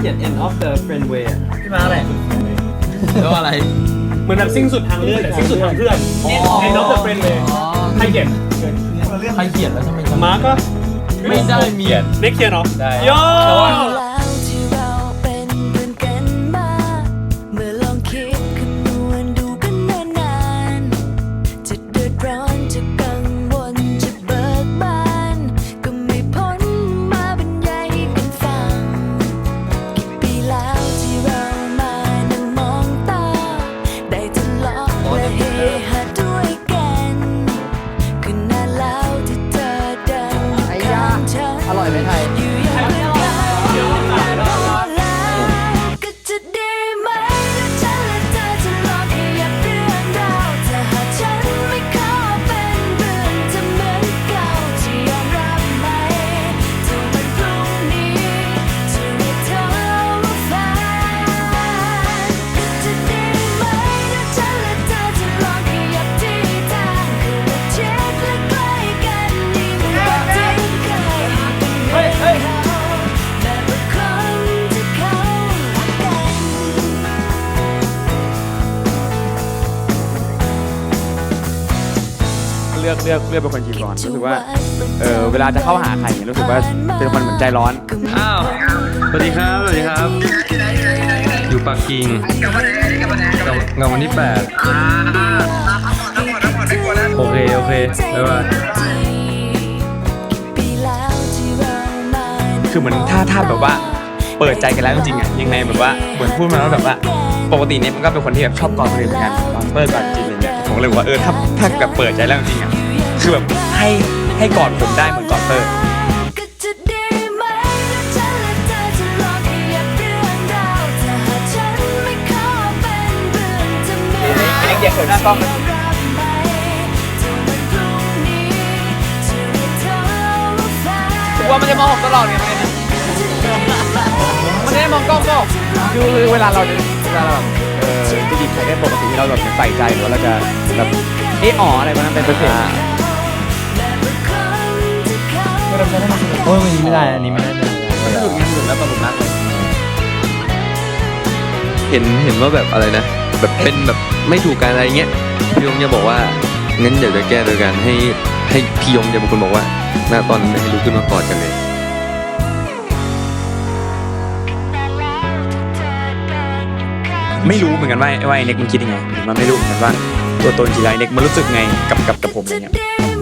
เขียน end of the friendway อะพี่มาอะไรแล้วอะไร เหมือนแบบสิ้นสุดทางเลือกแต่สิ้นสุดทางเพื่อนในน็อตเดอะเฟรนเลยใครเขียนใครเขียนแล้วทำไมจำมาร์กก็ไม่ได้มีเน็กเขียนเนาะได้ โย่แล้วที่เรา เลือกเลือกเลือกเป็นคนจีบก่อนรู้สึกว่าเออเวลาจะเข้าหาใครเนี่ยรู้สึกว่าเป็นคนเหมือนใจร้อนอ้าวสวัสดีครับสวัสดีครับ อยู่ปักกิ่งกับกับวันที่แปดโอเคโอเคบ๊ายบายปีแล้วที่เรามาคือเหมือนถ้าถ้าแบบว่าเปิดใจกันแล้วจริงๆอะยังไงแบบว่าเหมือนพูดมาแล้วแบบว่า ปกติเนี่ยมันก็เป็นคนที่แบบชอบกอดคนอื่นเหมือนกันกอดเปิดกอดจริงอะไรเงี้ย ผมเลยบอกว่าเออถ้าถ้าแบบเปิดใจแล้วจริงๆอะคือแบบให้ให้กอดผมได้เหมือนกอดเปิดก็จะดีไหมถ้าฉันและเธอจะลองขยับเรื่องราวถ้าหากฉันไม่ขอเป็นเพื่อนจะเหมือนเด็กๆเขินหน้ากล้องมันพรุ่งนี้จะเรียกเธอว่าแฟนถือว่ามันจะมองผมตลอดเนี่ยมันจะได้มองกล้องก็คือเวลาเราเวลาเรา จะจีบใครได้ปกติเราแบบใส่ใจหรือว่าเราจะแบบเอะอ๋ออะไรมันนั้นเป็นเปอร์เซ็นต์โอ้ยวันนี้ไม่ได้อันนี้ไม่ได้เลยสุดงานสุดแล้วตกหลุมรักเลยเห็นเห็นว่าแบบอะไรนะ แบบเป็นแบบไม่ถูกกันอะไรเงี้ยพี่ยงจะบอกว่างั้นอยากจะแก้โดยการให้ให้พี่ยงจะเป็นคนบอกว่าหน้าตอนให้ลุกขึ้นมากอดกันเลย ไม่รู้เหมือนกันว่าว่าไอ้เน็กมันคิดยังไง มันไม่รู้เหมือนกันว่าตัวตนจริงๆแล้วไอเน็กมันรู้สึกไงกับกับกับผมอะไรจะเงี้ย